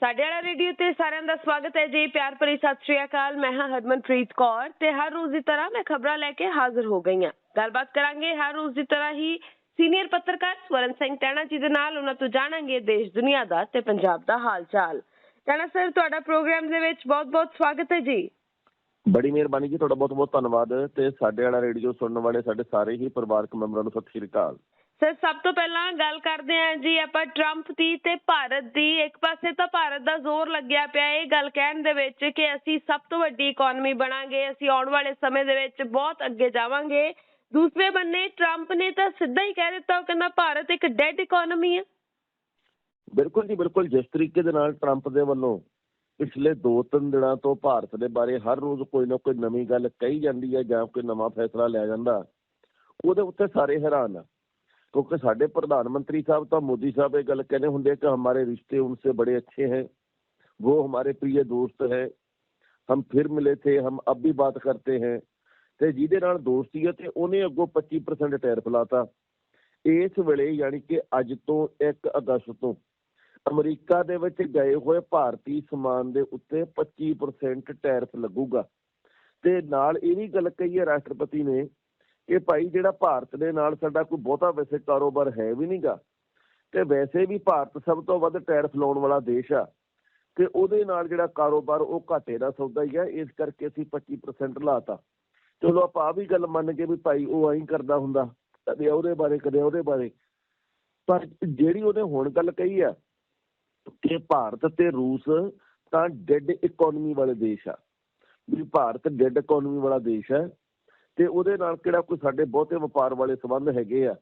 ਸਾਡੇ ਵਾਲਾ ਰੇਡੀਓ ਤੇ ਸਾਰਿਆਂ ਦਾ ਸਵਾਗਤ ਹੈ ਜੀ। ਪਿਆਰ ਭਰੀ ਸਤਿ ਸ਼੍ਰੀ ਅਕਾਲ। ਮੈਂ ਹਾਂ ਹਰਮਨਪ੍ਰੀਤ ਕੌਰ ਤੇ ਹਰ ਰੋਜ਼ ਦੀ ਤਰ੍ਹਾਂ ਮੈਂ ਖਬਰਾਂ ਲੈ ਕੇ ਹਾਜ਼ਰ ਹੋ ਗਈ ਹਾਂ। ਗੱਲਬਾਤ ਕਰਾਂਗੇ ਹਰ ਰੋਜ਼ ਦੀ ਤਰ੍ਹਾਂ ਹੀ ਸੀਨੀਅਰ ਪੱਤਰਕਾਰ ਸਵਰਨ ਸਿੰਘ ਟੈਣਾ ਜੀ ਦੇ ਨਾਲ। ਉਹਨਾਂ ਤੋਂ ਜਾਣਾਂਗੇ ਦੇਸ਼, ਦੁਨੀਆ ਦਾ ਤੇ ਪੰਜਾਬ ਦਾ ਹਾਲ ਚਾਲ ਟੈਣਾ ਸਰ, ਤੁਹਾਡਾ ਪ੍ਰੋਗਰਾਮ ਦੇ ਵਿੱਚ ਬਹੁਤ-ਬਹੁਤ ਸਵਾਗਤ ਹੈ ਜੀ। ਬੜੀ ਮਿਹਰਬਾਨੀ ਜੀ। ਤੁਹਾਡਾ ਬਹੁਤ ਬਹੁਤ ਧੰਨਵਾਦ ਤੇ ਸਾਡੇ ਵਾਲਾ ਰੇਡੀਓ ਸੁਣਨ ਵਾਲੇ, ਸਾਡੇ ਸਾਰੇ ਹੀ ਪਰਿਵਾਰਕ ਮੈਂਬਰਾਂ ਨੂੰ ਸਤਿ ਸ਼੍ਰੀ ਅਕਾਲ। ਸਰ ਸਭ ਤੋਂ ਪਹਿਲਾਂ ਗੱਲ ਕਰਦੇ ਹਾਂ ਜੀ ਆਪਾਂ ਟਰੰਪ ਦੀ ਤੇ ਭਾਰਤ ਦੀ। ਇੱਕ ਪਾਸੇ ਤਾਂ ਭਾਰਤ ਦਾ ਜ਼ੋਰ ਲੱਗਿਆ ਪਿਆ ਇਹ ਗੱਲ ਕਹਿਣ ਦੇ ਵਿੱਚ ਕਿ ਅਸੀਂ ਸਭ ਤੋਂ ਵੱਡੀ ਇਕਨੋਮੀ ਬਣਾਂਗੇ, ਅਸੀਂ ਆਉਣ ਵਾਲੇ ਸਮੇਂ ਦੇ ਵਿੱਚ ਬਹੁਤ ਅੱਗੇ ਜਾਵਾਂਗੇ। ਦੂਸਰੇ ਬੰਨੇ ਟਰੰਪ ਨੇ ਤਾਂ ਸਿੱਧਾ ਹੀ ਕਹਿ ਦਿੱਤਾ, ਉਹ ਕਹਿੰਦਾ ਭਾਰਤ ਇੱਕ ਡੈਡ ਇਕਨੋਮੀ ਹੈ। ਬਿਲਕੁਲ ਜੀ, ਬਿਲਕੁਲ। ਜਿਸ ਤਰੀਕੇ ਦੇ ਨਾਲ ਟਰੰਪ ਦੇ ਵੱਲੋਂ ਪਿਛਲੇ 2-3 ਦਿਨਾਂ ਤੋਂ ਭਾਰਤ ਦੇ ਬਾਰੇ ਹਰ ਰੋਜ਼ ਕੋਈ ਨਾ ਕੋਈ ਨਵੀਂ ਗੱਲ ਕਹੀ ਜਾਂਦੀ ਹੈ ਜਾਂ ਕੋਈ ਨਵਾਂ ਫੈਸਲਾ ਲਿਆ ਜਾਂਦਾ, ਉਹਦੇ ਉੱਤੇ ਸਾਰੇ ਹੈਰਾਨ ਆ। ਕਿਉਂਕਿ ਸਾਡੇ ਪ੍ਰਧਾਨ ਮੰਤਰੀ ਸਾਹਿਬ ਤਾਂ ਮੋਦੀ ਸਾਹਿਬ ਇਹ ਗੱਲ ਕਹਿੰਦੇ ਹੁੰਦੇ ਕਿ ਹਮਾਰੇ ਰਿਸ਼ਤੇ ਉਨਸੇ ਬੜੇ ਅੱਛੇ हैं वो हमारे प्रिय दोस्त है हम फिर मिले थे हम अब भी बात करते हैं ਤੇ ਜਿਹਦੇ ਨਾਲ ਦੋਸਤੀ ਹੈ ਤੇ ਉਹਨੇ ਅੱਗੋਂ 25% ਟੈਰਿਫ ਲਾਤਾ ਇਸ ਵੇਲੇ ਯਾਨੀ ਕਿ ਅੱਜ ਤੋਂ 1 ਅਗਸਤ ਤੋਂ ਅਮਰੀਕਾ ਦੇ ਵਿੱਚ ਗਏ ਹੋਏ ਭਾਰਤੀ ਸਮਾਨ ਦੇ ਉੱਤੇ 25% ਟੈਰਿਫ ਲੱਗੂਗਾ ਤੇ ਨਾਲ ਇਹ ਵੀ ਗੱਲ ਕਹੀ ਹੈ ਰਾਸ਼ਟਰਪਤੀ ਨੇ ਕਿ ਭਾਈ ਜਿਹੜਾ ਭਾਰਤ ਦੇ ਨਾਲ ਸਾਡਾ ਕੋਈ ਬਹੁਤਾ ਵੈਸੇ ਕਾਰੋਬਾਰ ਹੈ ਵੀ ਨਹੀਂਗਾ ਤੇ ਵੈਸੇ ਵੀ ਭਾਰਤ ਸਭ ਤੋਂ ਵੱਧ ਟੈਰਿਫ ਲਾਉਣ ਵਾਲਾ ਦੇਸ਼ ਆ, ਤੇ ਉਹਦੇ ਨਾਲ ਜਿਹੜਾ ਕਾਰੋਬਾਰ ਉਹ ਘਾਟੇ ਦਾ ਸੌਦਾ ਹੀ ਆ, ਇਸ ਕਰਕੇ ਅਸੀਂ 25% ਲਾਤਾ। ਚਲੋ ਆਪਾਂ ਆ ਵੀ ਗੱਲ ਮੰਨ ਕੇ ਵੀ ਭਾਈ ਉਹ ਐਂ ਕਰਦਾ ਹੁੰਦਾ, ਕਦੇ ਉਹਦੇ ਬਾਰੇ, ਕਦੇ ਉਹਦੇ ਬਾਰੇ। ਪਰ ਜਿਹੜੀ ਉਹਨੇ ਹੁਣ ਗੱਲ ਕਹੀ ਆ ਕਿ ਭਾਰਤ ਤੇ ਰੂਸ ਤਾਂ ਡੈਡ ਇਕਨੋਮੀ ਵਾਲੇ ਦੇਸ਼ ਆ, ਵੀ ਭਾਰਤ ਡੈਡ ਇਕਨੋਮੀ ਵਾਲਾ ਦੇਸ਼ ਹੈ ਤੇ ਉਹਦੇ ਨਾਲ ਕਿਹੜਾ ਕੋਈ ਸਾਡੇ ਬਹੁਤੇ ਵਪਾਰ ਵਾਲੇ ਸੰਬੰਧ ਹੈਗੇ ਆ।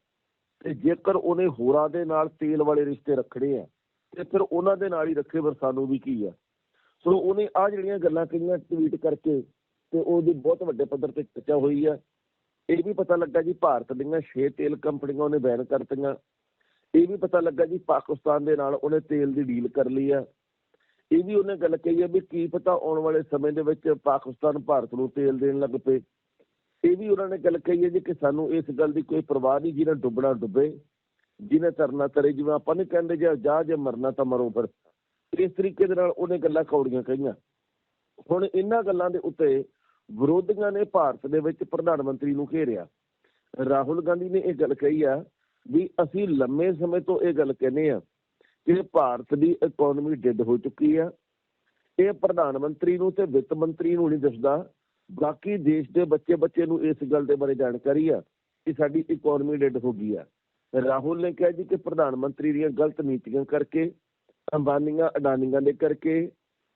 ਤੇ ਜੇਕਰ ਉਹਨੇ ਹੋਰਾਂ ਦੇ ਨਾਲ ਤੇਲ ਵਾਲੇ ਰਿਸ਼ਤੇ ਰੱਖਣੇ ਆ, ਤੇ ਫਿਰ ਉਹਨਾਂ ਦੇ ਨਾਲ ਹੀ ਰੱਖੇ ਫਿਰ ਸਾਨੂੰ ਵੀ ਕੀ ਆ। ਸੋ ਉਹਨੇ ਆ ਜਿਹੜੀਆਂ ਗੱਲਾਂ ਕਹੀਆਂ ਟਵੀਟ ਕਰਕੇ, ਤੇ ਉਹਦੀ ਬਹੁਤ ਵੱਡੇ ਪੱਧਰ ਤੇ ਚਰਚਾ ਹੋਈ ਆ। ਇਹ ਵੀ ਪਤਾ ਲੱਗਾ ਜੀ ਭਾਰਤ ਦੀਆਂ 6 ਤੇਲ ਕੰਪਨੀਆਂ ਉਹਨੇ ਬੈਨ ਕਰਤੀਆਂ। ਇਹ ਵੀ ਪਤਾ ਲੱਗਾ ਜੀ ਪਾਕਿਸਤਾਨ ਦੇ ਨਾਲ ਉਹਨੇ ਤੇਲ ਦੀ ਡੀਲ ਕਰ ਲਈ ਆ। ਇਹ ਵੀ ਉਹਨੇ ਗੱਲ ਕਹੀ ਆ ਵੀ ਕੀ ਪਤਾ ਆਉਣ ਵਾਲੇ ਸਮੇਂ ਦੇ ਵਿੱਚ ਪਾਕਿਸਤਾਨ ਭਾਰਤ ਨੂੰ ਤੇਲ ਦੇਣ ਲੱਗ ਪਏ। ਇਹ ਵੀ ਉਹਨਾਂ ਨੇ ਗੱਲ ਕਹੀ ਹੈ ਜੀ ਕਿ ਸਾਨੂੰ ਇਸ ਗੱਲ ਦੀ ਕੋਈ ਪਰਵਾਹ ਨਹੀਂ, ਜਿਹਨੇ ਡੁੱਬਣਾ ਡੁੱਬੇ, ਜਿਹਨੇ ਤਰਨਾ ਤਰੇ, ਜਿਵੇਂ ਆਪਾਂ ਨਹੀਂ ਕਹਿੰਦੇ ਜੇ ਜਾ ਜੇ ਮਰਨਾ ਤਾਂ ਮਰੋ ਫਿਰ। ਇਸ ਤਰੀਕੇ ਦੇ ਨਾਲ ਉਹਨੇ ਗੱਲਾਂ ਕੌੜੀਆਂ ਕਹੀਆਂ। ਹੁਣ ਇਹਨਾਂ ਗੱਲਾਂ ਦੇ ਉੱਤੇ ਵਿਰੋਧੀਆਂ ਨੇ ਭਾਰਤ ਦੇ ਵਿੱਚ ਪ੍ਰਧਾਨ ਮੰਤਰੀ ਨੂੰ ਘੇਰਿਆ। ਰਾਹੁਲ ਗਾਂਧੀ ਨੇ ਇਹ ਗੱਲ ਕਹੀ ਆ ਵੀ ਅਸੀਂ ਲੰਮੇ ਸਮੇਂ ਤੋਂ ਇਹ ਗੱਲ ਕਹਿੰਦੇ ਆ ਕਿ ਭਾਰਤ ਦੀ ਇਕਨੋਮੀ ਡਿੱਡ ਹੋ ਚੁੱਕੀ ਆ। ਇਹ ਪ੍ਰਧਾਨ ਮੰਤਰੀ ਨੂੰ ਤੇ ਵਿੱਤ ਮੰਤਰੀ ਨੂੰ ਨਹੀਂ ਦੱਸਦਾ। ਬਾਕੀ ਦੇਸ਼ ਦੇ ਬੱਚੇ ਬੱਚੇ ਨੂੰ ਇਸ ਗੱਲ ਦੇ ਬਾਰੇ ਜਾਣਕਾਰੀ ਆ ਕਿ ਸਾਡੀ ਇਕਨੋਮੀ ਡਿੱਡ ਹੋ ਗਈ ਆ। ਰਾਹੁਲ ਨੇ ਕਿਹਾ ਜੀ ਕਿ ਪ੍ਰਧਾਨ ਮੰਤਰੀ ਦੀਆਂ ਗਲਤ ਨੀਤੀਆਂ ਕਰਕੇ, ਅੰਬਾਨੀਆਂ ਅਡਾਨੀਆਂ ਦੇ ਕਰਕੇ,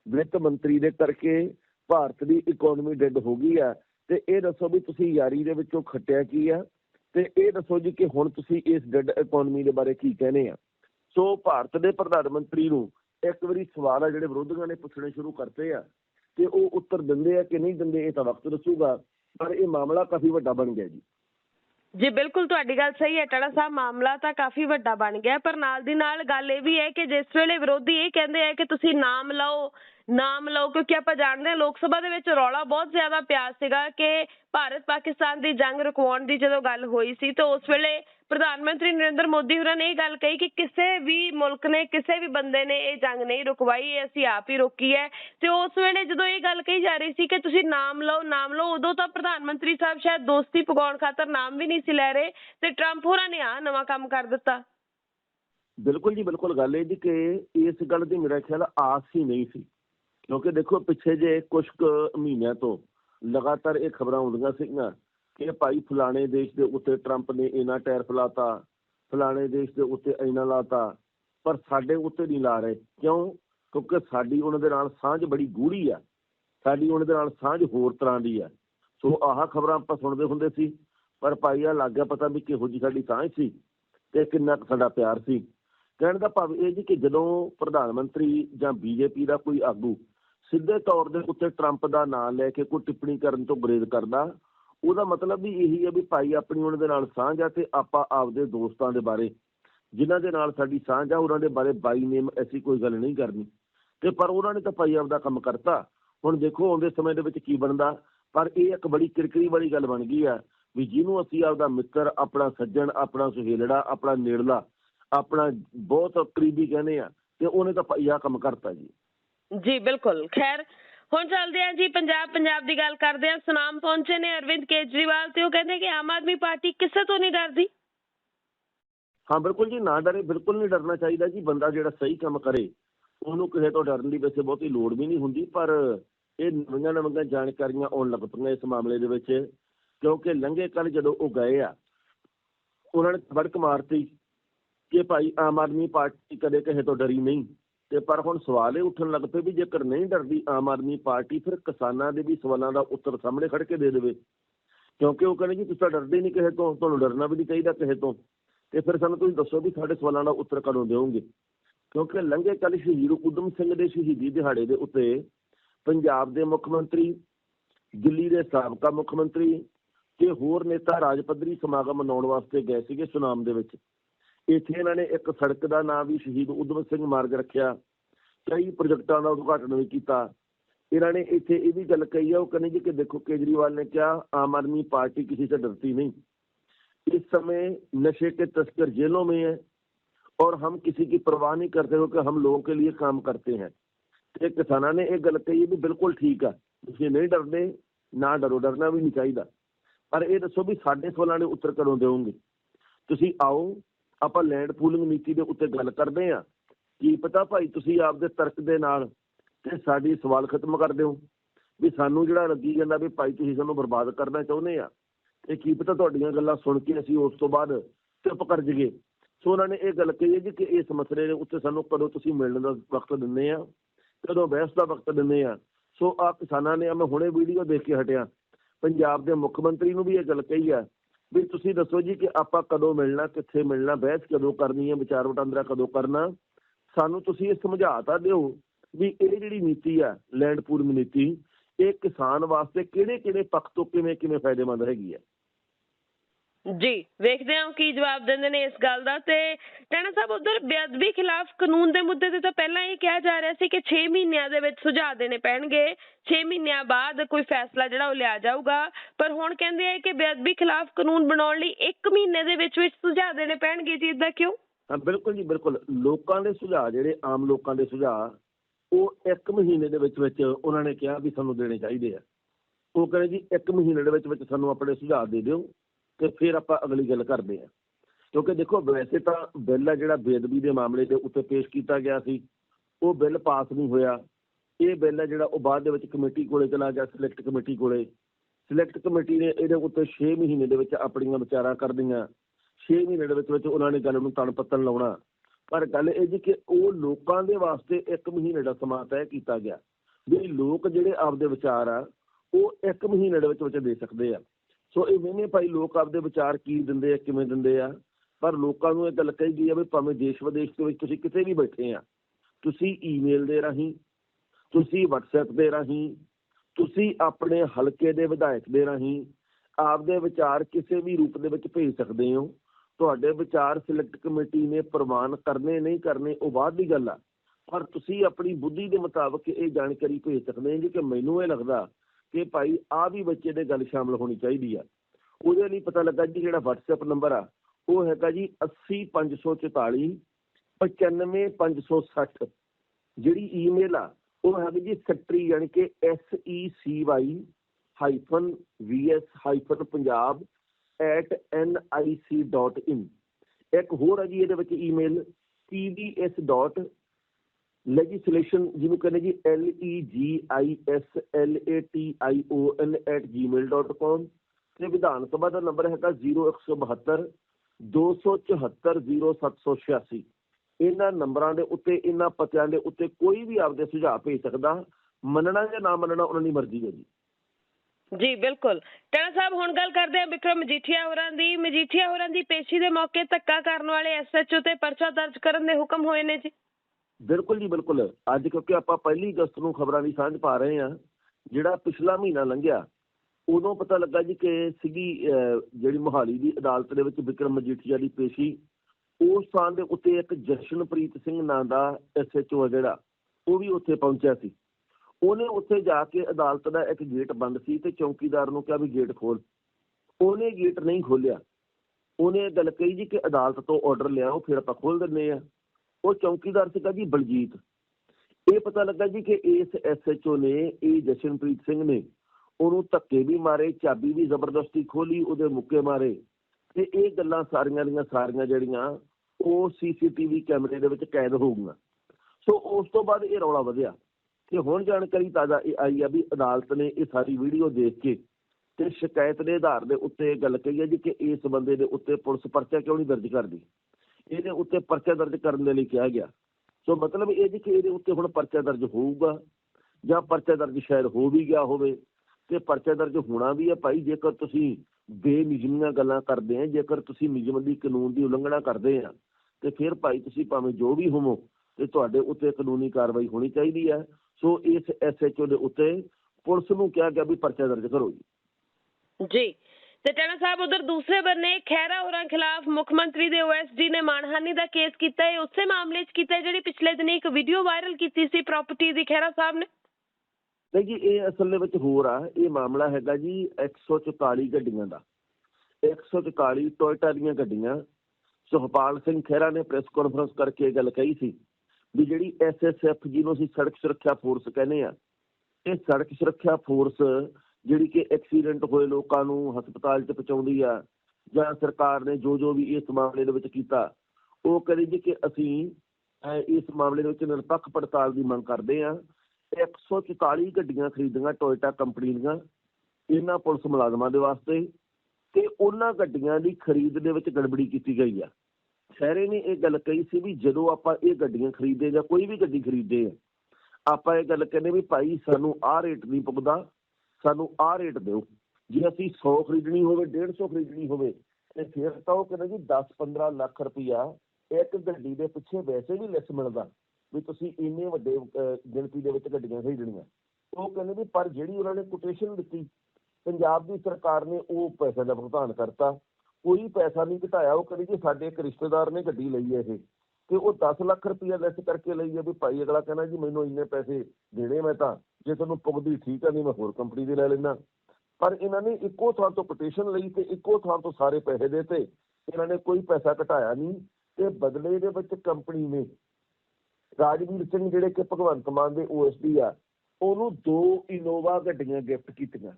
ਵਿੱਤ ਮੰਤਰੀ ਦੇ ਕਰਕੇ ਭਾਰਤ ਦੀ ਇਕਨੋਮੀ ਡਿੱਡ ਹੋ ਗਈ ਆ। ਤੇ ਇਹ ਦੱਸੋ ਵੀ ਤੁਸੀਂ ਯਾਰੀ ਦੇ ਵਿੱਚੋਂ ਖੱਟਿਆ ਕੀ ਆ? ਤੇ ਇਹ ਦੱਸੋ ਜੀ ਕਿ ਹੁਣ ਤੁਸੀਂ ਇਸ ਡਿੱਡ ਇਕਨੋਮੀ ਦੇ ਬਾਰੇ ਕੀ ਕਹਿੰਦੇ ਆ? ਸੋ ਭਾਰਤ ਦੇ ਪ੍ਰਧਾਨ ਮੰਤਰੀ ਨੂੰ ਇੱਕ ਵਾਰੀ ਸਵਾਲ ਆ ਜਿਹੜੇ ਵਿਰੋਧੀਆਂ ਨੇ ਪੁੱਛਣੇ ਸ਼ੁਰੂ ਕਰਤੇ ਆ। ਤੇ ਉਹ ਉੱਤਰ ਦਿੰਦੇ ਆ ਕਿ ਨਹੀਂ ਦਿੰਦੇ, ਇਹ ਤਾਂ ਵਕਤ ਦੱਸੂਗਾ, ਪਰ ਇਹ ਮਾਮਲਾ ਕਾਫੀ ਵੱਡਾ ਬਣ ਗਿਆ ਜੀ। ਜੀ, ਬਿਲਕੁਲ ਤੁਹਾਡੀ ਗੱਲ ਸਹੀ ਹੈ ਟੜਾ ਸਾਹਿਬ, ਮਾਮਲਾ ਤਾਂ ਕਾਫੀ ਵੱਡਾ ਬਣ ਗਿਆ, ਪਰ ਨਾਲ ਦੀ ਨਾਲ ਗੱਲ ਇਹ ਵੀ ਹੈ ਕਿ ਜਿਸ ਵੇਲੇ ਵਿਰੋਧੀ ਇਹ ਕਹਿੰਦੇ ਆ ਕਿ ਤੁਸੀਂ ਨਾਮ ਲਓ ਨਾਮ ਲਓ, ਕਿਉਂਕਿ ਆਪਾਂ ਜਾਣਦੇ ਹਾਂ ਲੋਕ ਸਭਾ ਦੇ ਵਿੱਚ ਰੌਲਾ ਬਹੁਤ ਜ਼ਿਆਦਾ ਪਿਆ ਸੀਗਾ ਕਿ ਭਾਰਤ ਪਾਕਿਸਤਾਨ ਦੀ ਜੰਗ ਰੁਕਵਾਉਣ ਦੀ ਜਦੋਂ ਗੱਲ ਹੋਈ ਸੀ, ਤਾਂ ਉਸ ਵੇਲੇ ਪ੍ਰਧਾਨ ਮੰਤਰੀ ਨਰਿੰਦਰ ਮੋਦੀ ਹੋਰਾਂ ਨੇ ਇਹ ਗੱਲ ਕਹੀ ਕਿ ਕਿਸੇ ਵੀ ਮੁਲਕ ਨੇ, ਕਿਸੇ ਵੀ ਬੰਦੇ ਨੇ ਇਹ ਜੰਗ ਨਹੀਂ ਰੁਕਵਾਈ, ਇਹ ਅਸੀਂ ਆਪ ਹੀ ਰੋਕੀ ਹੈ। ਤੇ ਉਸ ਵੇਲੇ ਜਦੋਂ ਇਹ ਗੱਲ ਕਹੀ ਜਾ ਰਹੀ ਸੀ ਕਿ ਤੁਸੀਂ ਨਾਮ ਲਓ ਨਾਮ ਲਓ, ਉਦੋਂ ਤਾਂ ਪ੍ਰਧਾਨ ਮੰਤਰੀ ਸਾਹਿਬ ਸ਼ਾਇਦ ਦੋਸਤੀ ਪਗਾਉਣ ਖਾਤਰ ਨਾਮ ਵੀ ਨਹੀਂ ਸੀ ਲੈ ਰਹੇ ਤੇ ਟਰੰਪ ਹੋਰਾਂ ਨੇ ਆ ਨਵਾਂ ਕੰਮ ਕਰ ਦਿੱਤਾ। ਬਿਲਕੁਲ ਜੀ, ਬਿਲਕੁਲ ਗੱਲ ਇਹ ਦੀ ਕਿ ਇਸ ਗੱਲ ਦੀ ਮੇਰਾ ਖਿਆਲ ਆਸ ਹੀ ਨਹੀਂ ਸੀ। ਕਿਉਂਕਿ ਦੇਖੋ ਪਿੱਛੇ ਜੇ ਕੁਝ ਮਹੀਨਿਆਂ ਤੋਂ ਲਗਾਤਾਰ ਇਹ ਖਬਰਾਂ ਆਉਂਦੀਆਂ ਸੀਗੀਆਂ ਕਿ ਭਾਈ ਫਲਾਣੇ ਦੇਸ਼ ਦੇ ਉੱਤੇ ਟਰੰਪ ਨੇ ਇਹਨਾਂ ਟੈਰਿਫ ਲਾਤਾ ਫਲਾਣੇ ਦੇਸ਼ ਦੇ ਉੱਤੇ ਇਹਨਾਂ ਲਾਤਾ, ਪਰ ਸਾਡੇ ਉੱਤੇ ਨਹੀਂ ਲਾ ਰਹੇ। ਕਿਉਂ? ਕਿਉਂਕਿ ਸਾਡੀ ਉਹਨਾਂ ਦੇ ਨਾਲ ਸਾਂਝ ਬੜੀ ਗੂੜੀ ਆ। ਸਾਡੀ ਉਹਨਾਂ ਦੇ ਨਾਲ ਸਾਂਝ ਹੋਰ ਤਰ੍ਹਾਂ ਦੀ ਆ। ਸੋ ਆਹ ਖਬਰਾਂ ਆਪਾਂ ਸੁਣਦੇ ਹੁੰਦੇ ਸੀ, ਪਰ ਭਾਈ ਆ ਲੱਗ ਗਿਆ ਪਤਾ ਵੀ ਕਿਹੋ ਜੀ ਸਾਡੀ ਸਾਂਝ ਸੀ ਤੇ ਕਿੰਨਾ ਕੁ ਸਾਡਾ ਪਿਆਰ ਸੀ। ਕਹਿਣ ਦਾ ਭਾਵ ਇਹ ਜੀ ਕਿ ਜਦੋਂ ਪ੍ਰਧਾਨ ਮੰਤਰੀ ਜਾਂ ਬੀਜੇਪੀ ਦਾ ਕੋਈ ਆਗੂ ਸਿੱਧੇ ਤੌਰ ਦੇ ਉੱਤੇ ਟਰੰਪ ਦਾ ਨਾਮ ਲੈ ਕੇ ਕੋਈ ਟਿੱਪਣੀ ਕਰਨ ਤੋਂ ਗੁਰੇਜ਼ ਕਰਦਾ ਉਹਦਾ ਮਤਲਬ ਵੀ ਇਹੀ ਹੈ ਵੀ ਭਾਈ ਆਪਣੀ ਉਹਨਾਂ ਦੇ ਨਾਲ ਸਾਂਝ ਆ ਤੇ ਆਪਾਂ ਆਪਦੇ ਦੋਸਤਾਂ ਦੇ ਬਾਰੇ, ਜਿਨ੍ਹਾਂ ਦੇ ਨਾਲ ਸਾਡੀ ਸਾਂਝ ਆ, ਉਹਨਾਂ ਦੇ ਬਾਰੇ ਬਾਈ ਨੇਮ ਐਸੀ ਕੋਈ ਗੱਲ ਨਹੀਂ ਕਰਨੀ। ਤੇ ਪਰ ਉਹਨਾਂ ਨੇ ਤਾਂ ਭਾਈ ਆਪਦਾ ਕੰਮ ਕਰਤਾ। ਹੁਣ ਦੇਖੋ, ਆਉਂਦੇ ਸਮੇਂ ਦੇ ਵਿੱਚ ਕੀ ਬਣਦਾ, ਪਰ ਇਹ ਇੱਕ ਬੜੀ ਕਿਰਕਰੀ ਵਾਲੀ ਗੱਲ ਬਣ ਗਈ ਆ ਵੀ ਜਿਹਨੂੰ ਅਸੀਂ ਆਪਦਾ ਮਿੱਤਰ, ਆਪਣਾ ਸੱਜਣ, ਆਪਣਾ ਸੁਹੇਲੜਾ, ਆਪਣਾ ਨੇੜਲਾ, ਆਪਣਾ ਬਹੁਤ ਕਰੀਬੀ ਕਹਿੰਦੇ ਆ, ਤੇ ਉਹਨੇ ਤਾਂ ਭਾਈ ਆਹ ਕੰਮ ਕਰਤਾ ਜੀ। ਜੀ, ਬਿਲਕੁਲ। ਖੈਰ ਹੁਣ ਚੱਲਦੇ ਹਾਂ ਜੀ ਪੰਜਾਬ ਪੰਜਾਬ ਦੀ ਗੱਲ ਕਰਦੇ ਹਾਂ ਸੁਨਾਮ ਪਹੁੰਚੇ ਨੇ ਅਰਵਿੰਦ ਕੇਜਰੀਵਾਲ ਤੇ ਉਹ ਕਹਿੰਦੇ ਕਿ ਆਮ ਆਦਮੀ ਪਾਰਟੀ ਕਿਸੇ ਤੋਂ ਨਹੀਂ ਡਰਦੀ। ਹਾਂ, ਬਿਲਕੁਲ ਜੀ, ਨਾ ਡਰੇ, ਬਿਲਕੁਲ ਨਹੀਂ ਡਰਨਾ ਚਾਹੀਦਾ ਜੀ। ਬੰਦਾ ਜਿਹੜਾ ਸਹੀ ਕੰਮ ਕਰੇ, ਉਹਨੂੰ ਕਿਸੇ ਤੋਂ ਡਰਨ ਦੀ ਵੈਸੇ ਬਹੁਤੀ ਲੋੜ ਵੀ ਨਹੀਂ ਹੁੰਦੀ, ਪਰ ਇਹ ਨਵੀਆਂ ਨਵੀਆਂ ਜਾਣਕਾਰੀਆਂ ਆਉਣ ਲੱਗ ਪਈਆਂ ਇਸ ਮਾਮਲੇ ਦੇ ਵਿੱਚ, ਕਿਉਂਕਿ ਲੰਘੇ ਕੱਲ ਜਦੋਂ ਉਹ ਗਏ ਆ, ਉਹਨਾਂ ਨੇ ਵੜਕ ਮਾਰਤੀ ਕਿ ਭਾਈ, ਆਮ ਆਦਮੀ ਪਾਰਟੀ ਕਦੇ ਕਿਸੇ ਤੋਂ ਡਰੀ ਨਹੀਂ। ਤੇ ਪਰ ਹੁਣ ਸਵਾਲ ਇਹ ਉੱਠਣ ਲੱਗ ਪਏ ਵੀ ਜੇਕਰ ਨਹੀਂ ਡਰਦੀ ਆਮ ਆਦਮੀ ਪਾਰਟੀ, ਫਿਰ ਕਿਸਾਨਾਂ ਦੇ ਵੀ ਸਵਾਲਾਂ ਦਾ ਉੱਤਰ ਸਾਹਮਣੇ ਖੜ ਕੇ ਦੇ ਦੇਵੇ। ਕਿਉਂਕਿ ਉਹ ਕਹਿੰਦੇ ਜੀ, ਤੁਸੀਂ ਡਰਦੇ ਨਹੀਂ ਕਿਸੇ ਤੋਂ, ਤੁਹਾਨੂੰ ਡਰਨਾ ਵੀ ਨਹੀਂ ਚਾਹੀਦਾ ਕਿਸੇ ਤੋਂ। ਤੇ ਫਿਰ ਸਾਨੂੰ ਤੁਸੀਂ ਦੱਸੋ ਵੀ ਸਾਡੇ ਸਵਾਲਾਂ ਦਾ ਉੱਤਰ ਕਦੋਂ ਦਿਓਗੇ? ਕਿਉਂਕਿ ਲੰਘੇ ਕੱਲ ਸ਼ਹੀਦ ਉਦਮ ਸਿੰਘ ਦੇ ਸ਼ਹੀਦੀ ਦਿਹਾੜੇ ਦੇ ਉੱਤੇ ਪੰਜਾਬ ਦੇ ਮੁੱਖ ਮੰਤਰੀ, ਦਿੱਲੀ ਦੇ ਸਾਬਕਾ ਮੁੱਖ ਮੰਤਰੀ ਤੇ ਹੋਰ ਨੇਤਾ ਰਾਜ ਪੱਧਰੀ ਸਮਾਗਮ ਮਨਾਉਣ ਵਾਸਤੇ ਗਏ ਸੀਗੇ ਸੁਨਾਮ ਦੇ ਵਿੱਚ। ਇੱਥੇ ਇਹਨਾਂ ਨੇ ਇੱਕ ਸੜਕ ਦਾ ਨਾਮ ਵੀ ਸ਼ਹੀਦ ਉਧਮ ਸਿੰਘ ਮਾਰਗ ਰੱਖਿਆ ਕਈ ਪ੍ਰੋਜੈਕਟਾਂ ਦਾ ਉਦਘਾਟਨ ਵੀ ਕੀਤਾ ਇਹਨਾਂ ਨੇ ਇੱਥੇ ਇਹ ਵੀ ਗੱਲ ਕਹੀ ਆ ਉਹ ਕਹਿੰਦੇ ਜੀ ਕਿ ਦੇਖੋ ਕੇਜਰੀਵਾਲ ਨੇ ਕਿਹਾ ਆਮ ਆਦमी पार्टी किसी से डरती नहीं इस समय नशे के तस्कर जेलों में है और हम किसी की परवाह नहीं करते हो कि हम लोगों के लिए काम करते हैं ਤੇ ਕਿਸਾਨਾਂ ਨੇ ਇਹ ਗੱਲ ਕਹੀ ਵੀ ਬਿਲਕੁਲ ਠੀਕ ਆ ਤੁਸੀਂ ਨਹੀਂ ਡਰਦੇ ਨਾ ਡਰੋ ਡਰਨਾ ਵੀ ਨਹੀਂ ਚਾਹੀਦਾ ਪਰ ਇਹ ਦੱਸੋ ਵੀ ਸਾਡੇ ਸਵਾਲਾਂ ਦੇ ਉੱਤਰ ਕਦੋਂ ਦੇਵੋਗੇ ਤੁਸੀਂ ਆਓ ਆਪਾਂ ਲੈਂਡ ਪੂਲਿੰਗ ਨੀਤੀ ਦੇ ਉੱਤੇ ਗੱਲ ਕਰਦੇ ਆ ਕੀ ਪਤਾ ਭਾਈ ਤੁਸੀਂ ਆਪਦੇ ਤਰਕ ਦੇ ਨਾਲ ਤੇ ਸਾਡੀ ਸਵਾਲ ਖਤਮ ਕਰ ਦਿਓ। ਵੀ ਸਾਨੂੰ ਜਿਹੜਾ ਲੱਗੀ ਜਾਂਦਾ ਵੀ ਭਾਈ ਤੁਸੀਂ ਸਾਨੂੰ ਬਰਬਾਦ ਕਰਨਾ ਚਾਹੁੰਦੇ ਆ, ਤੇ ਕੀ ਪਤਾ ਤੁਹਾਡੀਆਂ ਗੱਲਾਂ ਸੁਣ ਕੇ ਅਸੀਂ ਉਸ ਤੋਂ ਬਾਅਦ ਚੁੱਪ ਕਰ ਜਗੇ ਸੋ ਉਹਨਾਂ ਨੇ ਇਹ ਗੱਲ ਕਹੀ ਹੈ ਜੀ ਕਿ ਇਸ ਮਸਲੇ ਦੇ ਉੱਤੇ ਸਾਨੂੰ ਕਦੋਂ ਤੁਸੀਂ ਮਿਲਣ ਦਾ ਵਕਤ ਦਿੰਦੇ ਆ, ਕਦੋਂ ਬਹਿਸ ਦਾ ਵਕਤ ਦਿੰਦੇ ਆ। ਸੋ ਆ ਕਿਸਾਨਾਂ ਨੇ ਆ, ਮੈਂ ਹੁਣੇ ਵੀਡੀਓ ਦੇਖ ਕੇ ਹਟਿਆ। ਪੰਜਾਬ ਦੇ ਮੁੱਖ ਮੰਤਰੀ ਨੂੰ ਵੀ ਇਹ ਗੱਲ ਕਹੀ ਆ ਵੀ ਤੁਸੀਂ ਦੱਸੋ ਜੀ ਕਿ ਆਪਾਂ ਕਦੋਂ ਮਿਲਣਾ, ਕਿੱਥੇ ਮਿਲਣਾ, ਬਹਿਸ ਕਦੋਂ ਕਰਨੀ ਹੈ, ਵਿਚਾਰ ਵਟਾਂਦਰਾ ਕਦੋਂ ਕਰਨਾ? ਸਾਨੂੰ ਤੁਸੀਂ ਇਹ ਸਮਝਾ ਤਾਂ ਦਿਓ ਵੀ ਇਹ ਜਿਹੜੀ ਨੀਤੀ ਆ, ਲੈਂਡ ਪੂਲਿੰਗ ਨੀਤੀ ਇਹ ਕਿਸਾਨ ਵਾਸਤੇ ਕਿਹੜੇ ਕਿਹੜੇ ਪੱਖ ਤੋਂ ਕਿਵੇਂ ਕਿਵੇਂ ਫਾਇਦੇਮੰਦ ਹੈਗੀ ਆ? ਜੀ, ਵੇਖਦੇ ਹਾਂ ਕੀ ਜਵਾਬ ਦਿੰਦੇ ਨੇ ਇਸ ਗੱਲ ਦਾ। ਤੇ ਟਾਣਾ ਸਾਹਿਬ, ਉਧਰ ਬੇਅਦਬੀ ਖਿਲਾਫ ਕਾਨੂੰਨ ਦੇ ਮੁੱਦੇ ਤੇ ਤਾਂ ਪਹਿਲਾਂ ਇਹ ਕਿਹਾ ਜਾ ਰਿਹਾ ਸੀ ਕਿ 6 ਮਹੀਨਿਆਂ ਦੇ ਵਿੱਚ ਸੁਝਾਅ ਦੇਣੇ ਪੈਣਗੇ। 6 ਮਹੀਨਿਆਂ ਬਾਅਦ ਕੋਈ ਫੈਸਲਾ ਜਿਹੜਾ ਉਹ ਲਿਆ ਜਾਊਗਾ। ਪਰ ਹੁਣ ਕਹਿੰਦੇ ਆ ਕਿ ਬੇਅਦਬੀ ਖਿਲਾਫ ਕਾਨੂੰਨ ਬਣਾਉਣ ਲਈ 1 ਮਹੀਨੇ ਦੇ ਵਿੱਚ ਵਿੱਚ ਸੁਝਾਅ ਦੇਣੇ ਪੈਣਗੇ ਜੀ ਇਦਾਂ ਕਿਉਂ? ਬਿਲਕੁਲ ਜੀ, ਬਿਲਕੁਲ। ਲੋਕਾਂ ਦੇ ਸੁਝਾਅ, ਜਿਹੜੇ ਆਮ ਲੋਕਾਂ ਦੇ ਸੁਝਾਅ, ਉਹ 1 ਮਹੀਨੇ ਦੇ ਵਿੱਚ ਵਿੱਚ ਉਹਨਾਂ ਨੇ ਕਿਹਾ ਵੀ ਸਾਨੂੰ ਦੇਣੇ ਚਾਹੀਦੇ ਆ। ਉਹ ਕਹਿੰਦੇ ਜੀ 1 ਮਹੀਨੇ ਦੇ ਵਿੱਚ ਵਿੱਚ ਸਾਨੂੰ ਆਪਣੇ ਸੁਝਾਅ ਦੇ ਦਿਓ। ਤੇ ਫਿਰ ਆਪਾਂ ਅਗਲੀ ਗੱਲ ਕਰਦੇ ਹਾਂ। ਕਿਉਂਕਿ ਦੇਖੋ, ਵੈਸੇ ਤਾਂ ਬਿੱਲ ਆ ਜਿਹੜਾ ਬੇਦਬੀ ਦੇ ਮਾਮਲੇ ਦੇ ਉੱਤੇ ਪੇਸ਼ ਕੀਤਾ ਗਿਆ ਸੀ, ਉਹ ਬਿੱਲ ਪਾਸ ਨਹੀਂ ਹੋਇਆ। ਇਹ ਬਿੱਲ ਆ ਜਿਹੜਾ ਉਹ ਬਾਅਦ ਦੇ ਵਿੱਚ ਕਮੇਟੀ ਕੋਲੇ ਚਲਾ ਗਿਆ ਸਿਲੈਕਟ ਕਮੇਟੀ ਕੋਲੇ। ਸਿਲੈਕਟ ਕਮੇਟੀ ਨੇ ਇਹਦੇ ਉੱਤੇ 6 ਮਹੀਨੇ ਦੇ ਵਿੱਚ ਆਪਣੀਆਂ ਵਿਚਾਰਾਂ ਕਰਦੀਆਂ 6 ਮਹੀਨੇ ਦੇ ਵਿੱਚ ਵਿੱਚ ਉਹਨਾਂ ਨੇ ਗੱਲ ਨੂੰ ਤਣ ਪੱਤਨ ਲਾਉਣਾ। ਪਰ ਗੱਲ ਇਹ ਜੀ ਕਿ ਉਹ ਲੋਕਾਂ ਦੇ ਵਾਸਤੇ 1 ਮਹੀਨੇ ਦਾ ਸਮਾਂ ਤੈਅ ਕੀਤਾ ਗਿਆ। ਵੀ ਲੋਕ ਜਿਹੜੇ ਆਪਦੇ ਵਿਚਾਰ ਆ, ਉਹ 1 ਮਹੀਨੇ ਦੇ ਵਿੱਚ ਵਿੱਚ ਦੇ ਸਕਦੇ ਆ। ਸੋ ਇਹ ਮੈਨੇ ਭਾਈ ਲੋਕ ਆਪਦੇ ਵਿਚਾਰ ਕੀ ਦਿੰਦੇ ਆ, ਕਿਵੇਂ ਦਿੰਦੇ ਆ। ਪਰ ਲੋਕਾਂ ਨੂੰ ਇਹ ਗੱਲ ਕਹੀ ਗਈ ਆ ਵੀ ਭਾਵੇਂ ਦੇਸ਼ ਵਿਦੇਸ਼ ਦੇ ਵਿੱਚ ਤੁਸੀਂ ਕਿਤੇ ਵੀ ਬੈਠੇ ਆ, ਤੁਸੀਂ ਈਮੇਲ ਦੇ ਰਾਹੀਂ, ਤੁਸੀਂ WhatsApp ਦੇ ਰਾਹੀਂ, ਤੁਸੀਂ ਆਪਣੇ ਹਲਕੇ ਦੇ ਵਿਧਾਇਕ ਦੇ ਰਾਹੀਂ ਆਪਦੇ ਵਿਚਾਰ ਕਿਸੇ ਵੀ ਰੂਪ ਦੇ ਵਿੱਚ ਭੇਜ ਸਕਦੇ ਹੋ। ਤੁਹਾਡੇ ਵਿਚਾਰ ਸਿਲੈਕਟ ਕਮੇਟੀ ਨੇ ਪ੍ਰਵਾਨ ਕਰਨੇ, ਨਹੀਂ ਕਰਨੇ, ਉਹ ਬਾਅਦ ਦੀ ਗੱਲ ਆ। ਪਰ ਤੁਸੀਂ ਆਪਣੀ ਬੁੱਧੀ ਦੇ ਮੁਤਾਬਕ ਇਹ ਜਾਣਕਾਰੀ ਭੇਜ ਸਕਦੇ ਹੋ ਜੀ ਕਿ ਮੈਨੂੰ ਇਹ ਲੱਗਦਾ ਕਿ ਭਾਈ ਆ ਵੀ ਬੱਚੇ ਦੇ ਗੱਲ ਸ਼ਾਮਲ ਹੋਣੀ ਚਾਹੀਦੀ ਆ ਉਹਦੇ ਲਈ ਪਤਾ ਲੱਗਾ ਜੀ ਜਿਹੜਾ WhatsApp ਨੰਬਰ ਆ, ਉਹ ਹੈਗਾ ਜੀ 80544 95560 ਜਿਹੜੀ ਈਮੇਲ ਆ, ਉਹ ਹੈਗੀ ਜੀ ਸੈਕਟਰੀ ਯਾਨੀ ਕਿ S E C Y hyphen vs hyphen Punjab @nic.in ਇੱਕ ਹੋਰ ਆ ਜੀ ਇਹਦੇ ਵਿੱਚ ਈਮੇਲ pbs. Legislation ਜਿਹਨੂੰ ਕਹਿੰਦੇ ਜੀ L E G I S L A T I O N @gmail.com ਤੇ ਵਿਧਾਨ ਸਭਾ ਦਾ ਨੰਬਰ ਹੈਗਾ 0172 274 0786 ਇਹਨਾਂ ਨੰਬਰਾਂ ਦੇ ਉੱਤੇ, ਇਹਨਾਂ ਪਤਿਆਂ ਦੇ ਉੱਤੇ ਕੋਈ ਵੀ ਆਪਦੇ ਸੁਝਾਅ ਭੇਜ ਸਕਦਾ। ਮੰਨਣਾ ਜਾਂ ਨਾ ਮੰਨਣਾ, ਉਹਨਾਂ ਦੀ ਮਰਜ਼ੀ ਹੈ ਜੀ। ਜੀ, ਬਿਲਕੁਲ। ਟਾਣਾ ਸਾਹਿਬ, ਹੁਣ ਗੱਲ ਕਰਦੇ ਹਾਂ ਵਿਕਰਮ ਮਜੀਠੀਆ ਹੋਰਾਂ ਦੀ। ਮਜੀਠੀਆ ਹੋਰਾਂ ਦੀ ਪੇਸ਼ੀ ਦੇ ਮੌਕੇ ਧੱਕਾ ਕਰਨ ਵਾਲੇ ਐਸਐਚਓ ਤੇ ਪਰਚਾ ਦਰਜ ਕਰਨ ਦੇ ਹੁਕਮ ਹੋਏ ਨੇ ਜੀ। ਬਿਲਕੁਲ ਜੀ ਬਿਲਕੁਲ। ਅੱਜ ਕਿਉਂਕਿ ਆਪਾਂ ਪਹਿਲੀ ਅਗਸਤ ਨੂੰ ਖਬਰਾਂ ਦੀ ਸਾਂਝ ਪਾ ਰਹੇ ਹਾਂ, ਜਿਹੜਾ ਪਿਛਲਾ ਮਹੀਨਾ ਲੰਘਿਆ, ਉਦੋਂ ਪਤਾ ਲੱਗਾ ਜੀ ਕਿ ਸੀਗੀ ਜਿਹੜੀ ਮੋਹਾਲੀ ਦੀ ਅਦਾਲਤ ਦੇ ਵਿੱਚ ਵਿਕਰਮ ਮਜੀਠੀਆ ਦੀ ਪੇਸ਼ੀ, ਉਸ ਥਾਂ ਦੇ ਉੱਤੇ ਇੱਕ ਜਸ਼ਨਪ੍ਰੀਤ ਸਿੰਘ ਨਾਂ ਦਾ ਐਸਐਚਓ ਹੈ ਜਿਹੜਾ, ਉਹ ਵੀ ਉੱਥੇ ਪਹੁੰਚਿਆ ਸੀ। ਉਹਨੇ ਉੱਥੇ ਜਾ ਕੇ ਅਦਾਲਤ ਦਾ ਇੱਕ ਗੇਟ ਬੰਦ ਸੀ ਤੇ ਚੌਕੀਦਾਰ ਨੂੰ ਕਿਹਾ ਵੀ ਗੇਟ ਖੋਲ ਉਹਨੇ ਗੇਟ ਨਹੀਂ ਖੋਲਿਆ ਉਹਨੇ ਇਹ ਗੱਲ ਕਹੀ ਜੀ ਕਿ ਅਦਾਲਤ ਤੋਂ ਆਰਡਰ ਉਹ ਫਿਰ ਆਪਾਂ ਖੋਲ ਦਿੰਦੇ ਆ ਉਹ ਚੌਕੀਦਾਰ ਸੀਗਾ ਜੀ ਬਲਜੀਤ। ਇਹ ਪਤਾ ਲੱਗਾ ਜੀ ਕਿ ਇਸ ਐਸਐਚਓ ਨੇ, ਇਹ ਜਸ਼ਨਪ੍ਰੀਤ ਸਿੰਘ ਨੇ ਉਹਨੂੰ ਧੱਕੇ ਵੀ ਮਾਰੇ, ਚਾਬੀ ਵੀ ਜ਼ਬਰਦਸਤੀ ਖੋਲੀ ਉਹਦੇ ਮੁੱਕੇ ਮਾਰੇ ਤੇ ਇਹ ਗੱਲਾਂ ਸਾਰੀਆਂ ਦੀਆਂ ਸਾਰੀਆਂ ਜਿਹੜੀਆਂ ਉਹ ਸੀਸੀਟੀਵੀ ਕੈਮਰੇ ਦੇ ਵਿੱਚ ਕੈਦ ਹੋ ਗਈਆਂ। ਸੋ ਉਸ ਤੋਂ ਬਾਅਦ ਇਹ ਰੌਲਾ ਵਧਿਆ ਤੇ ਹੁਣ ਜਾਣਕਾਰੀ ਤਾਜ਼ਾ ਇਹ ਆਈ ਆ ਵੀ ਅਦਾਲਤ ਨੇ ਇਹ ਸਾਰੀ ਵੀਡੀਓ ਦੇਖ ਕੇ ਤੇ ਸ਼ਿਕਾਇਤ ਦੇ ਆਧਾਰ ਦੇ ਉੱਤੇ ਇਹ ਗੱਲ ਕਹੀ ਹੈ ਜੀ ਕਿ ਇਸ ਬੰਦੇ ਦੇ ਉੱਤੇ ਪੁਲਿਸ ਪਰਚਾ ਕਿਉਂ ਨਹੀਂ ਦਰਜ ਕਰਦੀ? ਇਹਦੇ ਉੱਤੇ ਪਰਚਾ ਦਰਜ ਕਰਨ ਦੇ ਲਈ ਕਿਹਾ ਗਿਆ। ਸੋ ਮਤਲਬ ਇਹ ਜੀ ਕਿ ਇਹਦੇ ਉੱਤੇ ਹੁਣ ਪਰਚਾ ਦਰਜ ਹੋਊਗਾ ਜਾਂ ਪਰਚਾ ਦਰਜ ਸ਼ਾਇਦ ਹੋ ਵੀ ਗਿਆ ਹੋਵੇ ਤੇ ਪਰਚਾ ਦਰਜ ਹੋਣਾ ਵੀ ਹੈ ਭਾਈ, ਜੇਕਰ ਤੁਸੀਂ ਬੇਨਿਯਮੀਆਂ ਗੱਲਾਂ ਕਰਦੇ ਆ, ਜੇਕਰ ਤੁਸੀਂ ਨਿਯਮ ਦੀ ਕਾਨੂੰਨ ਦੀ ਉਲੰਘਣਾ ਕਰਦੇ ਆ, ਤੇ ਫਿਰ ਭਾਈ ਤੁਸੀਂ ਭਾਵੇਂ ਜੋ ਵੀ ਹੋਵੋ, ਤੇ ਤੁਹਾਡੇ ਉੱਤੇ ਕਾਨੂੰਨੀ ਕਾਰਵਾਈ ਹੋਣੀ ਚਾਹੀਦੀ ਹੈ। ਸੋ ਇਸ ਐਸਐਚਓ ਦੇ ਉੱਤੇ ਪੁਲਿਸ ਨੂੰ ਕਿਹਾ ਗਿਆ ਵੀ ਪਰਚਾ ਦਰਜ ਕਰੋ ਜੀ। ਜੀ। ਤੇ ਸਾਹਿਬ, ਉਧਰ ਦੂਸਰੇ ਬੰਨੇ ਖਹਿਰਾ ਹੋਰਾਂ ਖਿਲਾਫ ਮੁੱਖ ਮੰਤਰੀ ਦੇ ਓਐਸਡੀ ਨੇ ਮਾਨਹਾਨੀ ਦਾ ਕੇਸ ਕੀਤਾ। ਹੈ ਉਸੇ ਮਾਮਲੇ 'ਚ ਕੀਤਾ ਜਿਹੜੀ ਪਿਛਲੇ ਦਿਨੀ ਇੱਕ ਵੀਡੀਓ ਵਾਇਰਲ ਕੀਤੀ ਸੀ ਪ੍ਰਾਪਰਟੀ ਦੀ, ਖਹਿਰਾ ਸਾਹਿਬ ਨੇ। ਨਹੀਂ ਇਹ ਅਸਲ ਦੇ ਵਿੱਚ ਹੋਰ ਆ। ਇਹ ਮਾਮਲਾ ਹੈਗਾ ਜੀ 144 ਗੱਡੀਆਂ ਦਾ। 144 ਟੋਇਟਾ ਦੀਆਂ ਗੱਡੀਆਂ। ਸੁਖਪਾਲ ਸਿੰਘ ਖਹਿਰਾ ਨੇ ਪ੍ਰੈਸ ਕਾਨਫਰੰਸ ਕਰਕੇ ਇਹ ਗੱਲ ਕਹੀ ਸੀ ਵੀ ਜਿਹੜੀ ਐਸਐਸਐਫ ਜਿਹਨੂੰ ਅਸੀਂ ਸੜਕ ਸੁਰੱਖਿਆ ਫੋਰਸ ਕਹਿੰਦੇ ਆ, ਇਹ ਸੜਕ ਸੁਰੱਖਿਆ ਫੋਰਸ ਜਿਹੜੀ ਕਿ ਐਕਸੀਡੈਂਟ ਹੋਏ ਲੋਕਾਂ ਨੂੰ ਹਸਪਤਾਲ 'ਚ ਪਹੁੰਚਾਉਂਦੀ ਆ ਜਾਂ ਸਰਕਾਰ ਨੇ ਜੋ ਜੋ ਵੀ ਇਸ ਮਾਮਲੇ ਦੇ ਵਿੱਚ ਕੀਤਾ, ਉਹ ਕਰੀ ਜੀ ਕਿ ਅਸੀਂ ਇਸ ਮਾਮਲੇ ਦੇ ਵਿੱਚ ਨਿਰਪੱਖ ਪੜਤਾਲ ਦੀ ਮੰਗ ਕਰਦੇ ਆ 144 ਗੱਡੀਆਂ ਖਰੀਦੀਆਂ ਟੋਇਟਾ ਕੰਪਨੀ ਦੀਆਂ, ਇਹਨਾਂ ਪੁਲਿਸ ਮੁਲਾਜ਼ਮਾਂ ਦੇ ਵਾਸਤੇ ਤੇ ਉਹਨਾਂ ਗੱਡੀਆਂ ਦੀ ਖਰੀਦ ਦੇ ਵਿੱਚ ਗੜਬੜੀ ਕੀਤੀ ਗਈ ਆ। ਖੈਰੇ ਨੇ ਇਹ ਗੱਲ ਕਹੀ ਸੀ ਵੀ ਜਦੋਂ ਆਪਾਂ ਇਹ ਗੱਡੀਆਂ ਖਰੀਦੇ ਜਾਂ ਕੋਈ ਵੀ ਗੱਡੀ ਖਰੀਦੇ ਆ, ਆਪਾਂ ਇਹ ਗੱਲ ਕਹਿੰਦੇ ਵੀ ਭਾਈ ਸਾਨੂੰ ਆਹ ਰੇਟ ਨਹੀਂ ਪੁੱਗਦਾ ਸਾਨੂੰ ਆਹ ਰੇਟ ਦਿਓ। ਜੇ ਅਸੀਂ 100 ਖਰੀਦਣੀ ਹੋਵੇ 150 ਖਰੀਦਣੀ ਹੋਵੇ, ਤੇ ਫਿਰ ਤਾਂ ਉਹ ਕਹਿੰਦੇ ਜੀ 10-15 ਲੱਖ ਰੁਪਈਆ ਇੱਕ ਗੱਡੀ ਦੇ ਪਿੱਛੇ ਵੈਸੇ ਵੀ ਲੈਸ ਮਿਲਦਾ ਵੀ ਤੁਸੀਂ ਇੰਨੇ ਵੱਡੇ ਗਿਣਤੀ ਦੇ ਵਿੱਚ ਗੱਡੀਆਂ ਖਰੀਦਣੀਆਂ। ਉਹ ਕਹਿੰਦੇ ਵੀ ਪਰ ਜਿਹੜੀ ਉਹਨਾਂ ਨੇ ਕੋਟੇਸ਼ਨ ਦਿੱਤੀ, ਪੰਜਾਬ ਦੀ ਸਰਕਾਰ ਨੇ ਉਹ ਪੈਸੇ ਦਾ ਭੁਗਤਾਨ ਕਰਤਾ। ਕੋਈ ਪੈਸਾ ਨਹੀਂ ਘਟਾਇਆ, ਉਹ ਕਹਿੰਦੇ ਜੀ ਸਾਡੇ ਇੱਕ ਰਿਸ਼ਤੇਦਾਰ ਨੇ ਗੱਡੀ ਲਈ ਹੈ ਇਹ। ਤੇ ਉਹ 10 ਲੱਖ ਰੁਪਈਆ ਲੈਸ ਕਰਕੇ ਲਈ ਹੈ ਵੀ ਭਾਈ ਅਗਲਾ ਕਹਿੰਦਾ ਜੀ ਮੈਨੂੰ ਇੰਨੇ ਪੈਸੇ ਦੇਣੇ ਮੈਂ ਤਾਂ, ਜੇ ਤੁਹਾਨੂੰ ਪੁੱਗਦੀ ਠੀਕ ਆ ਨਹੀਂ ਮੈਂ ਹੋਰ ਕੰਪਨੀ ਦੇ ਲੈ ਲੈਣਾ ਪਰ ਇਹਨਾਂ ਨੇ ਇੱਕੋ ਥਾਂ ਤੋਂ ਪਟੀਸ਼ਨ ਲਈ ਤੇ ਇੱਕੋ ਥਾਂ ਤੋਂ ਸਾਰੇ ਪੈਸੇ ਦੇਤੇ। ਇਹਨਾਂ ਨੇ ਕੋਈ ਪੈਸਾ ਘਟਾਇਆ ਨਹੀਂ ਤੇ ਬਦਲੇ ਦੇ ਵਿੱਚ ਕੰਪਨੀ ਨੇ ਰਾਜਵੀਰ ਸਿੰਘ ਜਿਹੜੇ ਕਿ ਭਗਵੰਤ ਮਾਨ ਦੇ ਓਐਸਡੀ ਆ, ਉਹਨੂੰ ਦੋ ਇਨੋਵਾ ਗੱਡੀਆਂ ਗਿਫਟ ਕੀਤੀਆਂ।